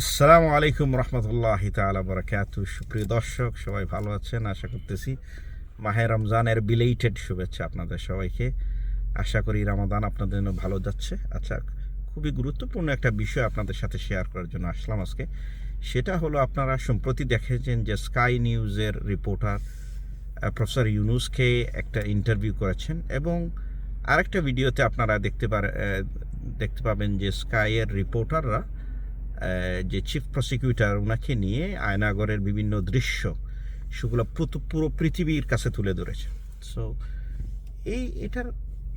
আসসালামু আলাইকুম রহমতুল্লাহ তালা বরাকাতু। সুপ্রিয় দর্শক, সবাই ভালো আছেন? আশা করতেছি মাহে রমজানের বিলেটেড শুভেচ্ছা আপনাদের সবাইকে। আশা করি রামাদান আপনাদের জন্য ভালো যাচ্ছে। আচ্ছা খুবই গুরুত্বপূর্ণ একটা বিষয় আপনাদের সাথে শেয়ার করার জন্য আসলাম আজকে। সেটা হলো আপনারা সম্প্রতি দেখেছেন যে স্কাই নিউজের রিপোর্টার প্রফেসর ইউনুসকে একটা ইন্টারভিউ করেছেন এবং আরেকটা ভিডিওতে আপনারা দেখতে পারে দেখতে পাবেন যে স্কাইয়ের রিপোর্টাররা যে চিফ প্রসিকিউটর ওনাকে নিয়ে আয়নাগরের বিভিন্ন দৃশ্য, সেগুলো পুরো- পৃথিবীর কাছে তুলে ধরেছে। সো এই, এটার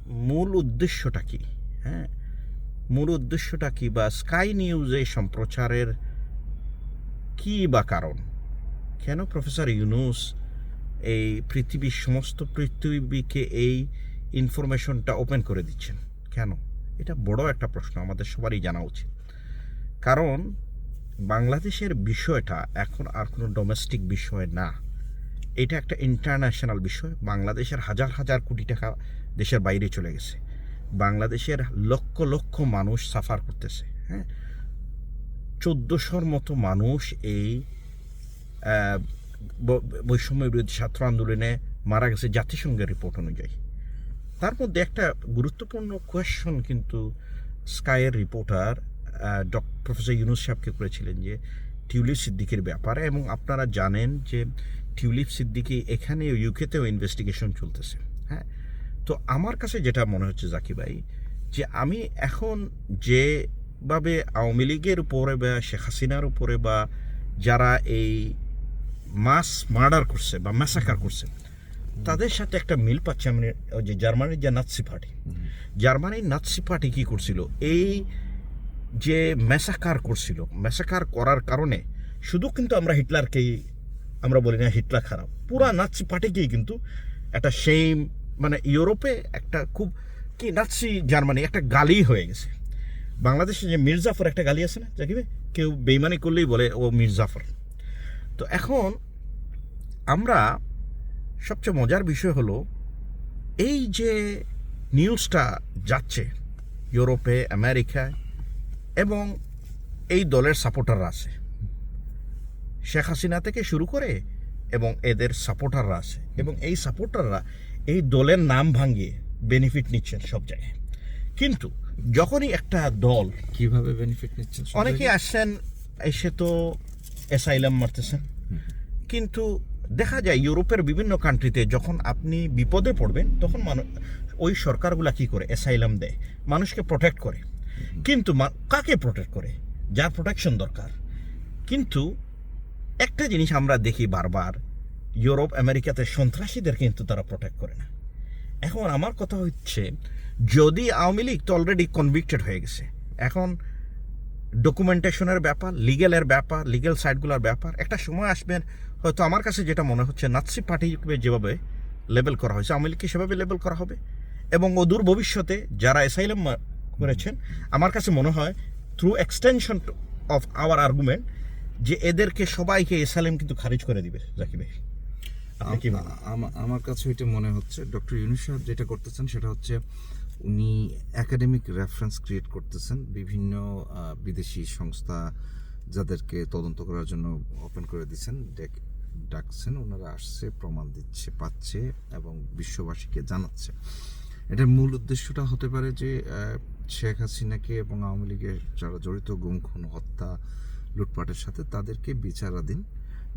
মূল উদ্দেশ্যটা কি? হ্যাঁ? মূল উদ্দেশ্যটা কি বা স্কাই নিউজ এই সম্প্রচারের কি বা কারণ? কেন প্রফেসর ইউনুস এই পৃথিবীর সমস্ত পৃথিবীকে এই ইনফরমেশনটা ওপেন করে দিচ্ছেন? কেন? এটা বড় একটা প্রশ্ন, আমাদের সবারই জানা উচিত। কারণ বাংলাদেশের বিষয়টা এখন আর কোনো ডোমেস্টিক বিষয় না। এটা একটা ইন্টারন্যাশনাল বিষয়। বাংলাদেশের হাজার হাজার কোটি টাকা দেশের বাইরে চলে গেছে। বাংলাদেশের লক্ষ লক্ষ মানুষ সাফার করতেছে হ্যাঁ? চোদ্দোশোর মতো মানুষ এই বৈষম্য বিরোধী ছাত্র আন্দোলনে মারা গেছে জাতিসংঘের রিপোর্ট অনুযায়ী। তার মধ্যে একটা গুরুত্বপূর্ণ কোয়েশ্চন কিন্তু স্কাইয়ের রিপোর্টার প্রফেসর ইউনুস সাহেবকে করেছিলেন যে টিউলিপ সিদ্দিকের ব্যাপারে এবং আপনারা জানেন যে টিউলিপ সিদ্দিকি এখানে ইউকেতেও ইনভেস্টিগেশন চলতেছে হ্যাঁ? তো আমার কাছে যেটা মনে হচ্ছে জাকি ভাই যে আমি এখন যেভাবে আওয়ামী লীগের উপরে বা শেখ হাসিনার উপরে বা যারা এই মাস মার্ডার করছে বা ম্যাসাকার করছে তাদের সাথে একটা মিল পাচ্ছে। আমি ওই যে জার্মানির যে নাৎসি পার্টি জার্মানির নাৎসি পার্টি কী করছিল? এই যে ম্যাসাকার করছিল ম্যাসাকার করার কারণে শুধু কিন্তু আমরা হিটলারকেই, আমরা বলি না হিটলার খারাপ, পুরা নাৎসি পার্টিকেই কিন্তু একটা সেম মানে ইউরোপে একটা খুব কি নাৎসি জার্মানি একটা গালি হয়ে গেছে। বাংলাদেশে যে মির্জাফর একটা গালি আছে না জাকিবে কেউ বেইমানি করলেই বলে, ও মির্জাফর তো এখন আমরা সবচেয়ে মজার বিষয় হলো, এই যে নিউজটা যাচ্ছে ইউরোপে, আমেরিকায় এবং এই দলের সাপোর্টাররা আছে। শেখ হাসিনা থেকে শুরু করে এবং এদের সাপোর্টাররা আছে এবং এই সাপোর্টাররা এই দলের নাম ভাঙিয়ে বেনিফিট নিচ্ছেন সব জায়গায়। কিন্তু যখনই একটা দল কীভাবে বেনিফিট নিচ্ছেন সব অনেকে আসছেন এসে তো অ্যাসাইলাম মারতেছেন। কিন্তু দেখা যায় ইউরোপের বিভিন্ন কান্ট্রিতে যখন আপনি বিপদে পড়বেন তখন মানুষ ওই সরকারগুলা কি করে? অ্যাসাইলাম দেয়। মানুষকে প্রোটেক্ট করে। কিন্তু কাকে প্রোটেক্ট করে? যার প্রোটেকশন দরকার। কিন্তু একটা জিনিস আমরা দেখি বারবার, ইউরোপ, আমেরিকাতে সন্ত্রাসীদের কিন্তু তারা প্রোটেক্ট করে না। এখন আমার কথা হচ্ছে, যদি আওয়ামী লীগ তো অলরেডি কনভিক্টেড হয়ে গেছে, এখন ডকুমেন্টেশনের ব্যাপার লিগেলের ব্যাপার লিগেল সাইডগুলোর ব্যাপার, একটা সময় আসবেন হয়তো আমার কাছে যেটা মনে হচ্ছে, নাৎসি পার্টিকে যেভাবে লেবেল করা হয়েছে, আওয়ামী লীগকে সেভাবে লেবেল করা হবে। এবং অদূর ভবিষ্যতে যারা অ্যাসাইলাম করেছেন। আমার কাছে মনে হয় through extension of our argument যে এদেরকে সবাইকে এসাইলাম কিন্তু খারিজ করে দিবে জাকি ভাই। আমার কাছে এটা মনে হচ্ছে ডক্টর ইউনুস সাহেব যেটা করতেছেন সেটা হচ্ছে উনি একাডেমিক রেফারেন্স ক্রিয়েট করতেছেন। বিভিন্ন বিদেশি সংস্থা যাদেরকে তদন্ত করার জন্য ওপেন করে দিচ্ছেন ডেক- ডাকছেন। ওনারা আসছে প্রমাণ দিচ্ছে পাচ্ছে এবং বিশ্ববাসীকে জানাচ্ছে। এটার মূল উদ্দেশ্যটা হতে পারে যে শেখ হাসিনাকে এবং আওয়ামী লীগের যারা জড়িত গুম, খুন, হত্যা, লুটপাটের সাথে তাদেরকে বিচারাধীন,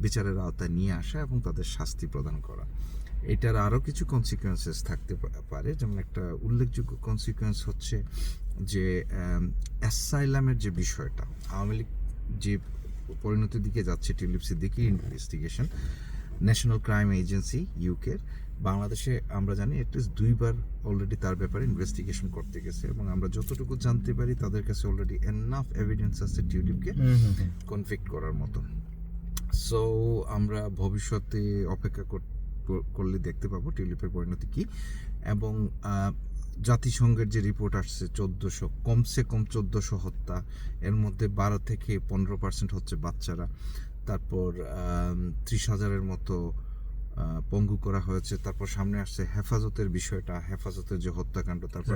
বিচারের আওতায় নিয়ে আসা এবং তাদের শাস্তি প্রদান করা। এটার আরও কিছু কনসিকুয়েন্সেস থাকতে পারে। যেমন একটা উল্লেখযোগ্য কনসিকুয়েন্স হচ্ছে যে অ্যাসাইলামের যে বিষয়টা, আওয়ামী লীগ যে পরিণতির দিকে যাচ্ছে Tulip Siddiqui investigation national crime agency ইউকের বাংলাদেশে আমরা জানি অ্যাটলিস্ট দুইবার অলরেডি তার ব্যাপারে ইনভেস্টিগেশন করতে গেছে এবং আমরা যতটুকু জানতে পারি তাদের কাছে অলরেডি এনাফ এভিডেন্স আছে টিউলিপকে কনফিক্ট করার মতো। সো আমরা ভবিষ্যতে অপেক্ষা কর- কর- করলে দেখতে পাবো টিউলিপের পরিণতি কি এবং জাতিসংঘের যে রিপোর্ট আসছে চোদ্দোশো কমসে কম চোদ্দোশো হত্যা এর মধ্যে বারো থেকে পনেরো পার্সেন্ট হচ্ছে বাচ্চারা তারপর ত্রিশ হাজারের মতো পঙ্গু করা হয়েছে তারপর সামনে আসছে হেফাজতের বিষয়টা হেফাজতের যে হত্যাকাণ্ড তারপর.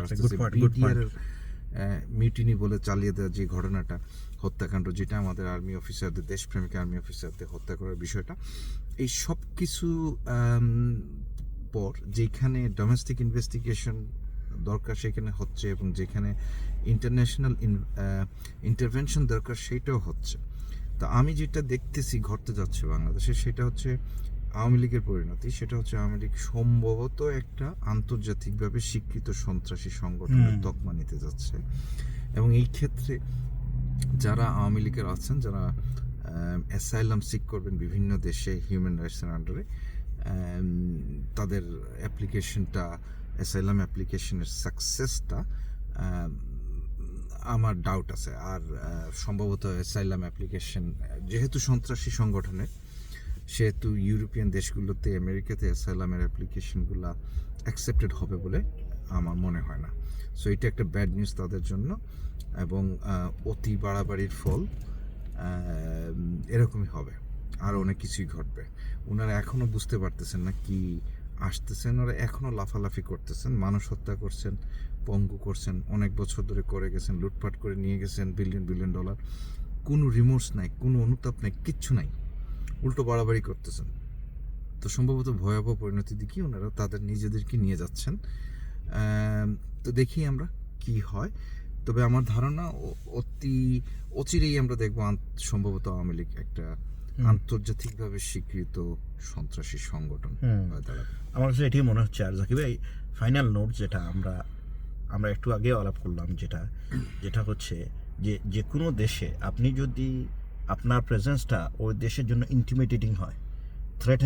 BDR এর মিউটিনি বলে চালিয়ে দেওয়ার যে ঘটনাটা হত্যাকাণ্ড যেটা আমাদের আর্মি অফিসারদের দেশপ্রেমিক আর্মি অফিসারদের হত্যা করার বিষয়টা এই সব কিছু পর যেখানে ডোমেস্টিক ইনভেস্টিগেশন দরকার সেখানে হচ্ছে এবং যেখানে ইন্টারন্যাশনাল ইন্টারভেনশন দরকার সেটাও হচ্ছে তা আমি যেটা দেখতেছি ঘটতে যাচ্ছে বাংলাদেশে সেটা হচ্ছে আওয়ামী লীগের পরিণতি সেটা হচ্ছে আওয়ামী লীগ সম্ভবত একটা আন্তর্জাতিকভাবে স্বীকৃত সন্ত্রাসী সংগঠনের তকমা নিতে যাচ্ছে। এবং এই ক্ষেত্রে যারা আওয়ামী লীগের আছেন যারা অ্যাসাইলাম সিক করবেন বিভিন্ন দেশে হিউম্যান রাইটসের আন্ডারে তাদের অ্যাপ্লিকেশনটা অ্যাসাইলাম অ্যাপ্লিকেশনের সাকসেসটা আমার ডাউট আছে। আর সম্ভবত অ্যাসাইলাম অ্যাপ্লিকেশন যেহেতু সন্ত্রাসী সংগঠনের সেহেতু ইউরোপিয়ান দেশগুলোতে, আমেরিকাতে অ্যাসাইলামের অ্যাপ্লিকেশনগুলো অ্যাকসেপ্টেড হবে বলে আমার মনে হয় না। সো এটা একটা ব্যাড নিউজ তাদের জন্য এবং অতি বাড়াবাড়ির ফল এরকমই হবে। আর অনেক কিছুই ঘটবে। ওনারা এখনও বুঝতে পারতেছেন না কি আসতেছেন। ওরা এখনও লাফালাফি করতেছেন। মানুষ হত্যা করছেন, পঙ্গু করছেন, অনেক বছর ধরে করে গেছেন, লুটপাট করে নিয়ে গেছেন বিলিয়ন বিলিয়ন ডলার কোনো রিমোর্স নাই, কোনো অনুতাপ নাই, কিচ্ছু নাই। উল্টো বাড়াবাড়ি করতেছেন। তো সম্ভবত ভয়াবহ পরিণতির দিকে ওনারা তাদের নিজেদেরকে নিয়ে যাচ্ছেন। তো দেখি আমরা কি হয়। তবে আমার ধারণা অতি অচিরেই আমরা দেখব সম্ভবত আওয়ামী লীগ একটা আন্তর্জাতিকভাবে স্বীকৃত সন্ত্রাসী সংগঠন আমার কাছে এটাই মনে হচ্ছে আর জাকিব ভাই ফাইনাল নোট যেটা আমরা আমরা একটু আগে আলাপ করলাম যেটা যেটা হচ্ছে যে যে কোনো দেশে আপনি যদি আপনার প্রেজেন্সটা ওই দেশের জন্য ইন্টিমিডেটিং হয়। থ্রেট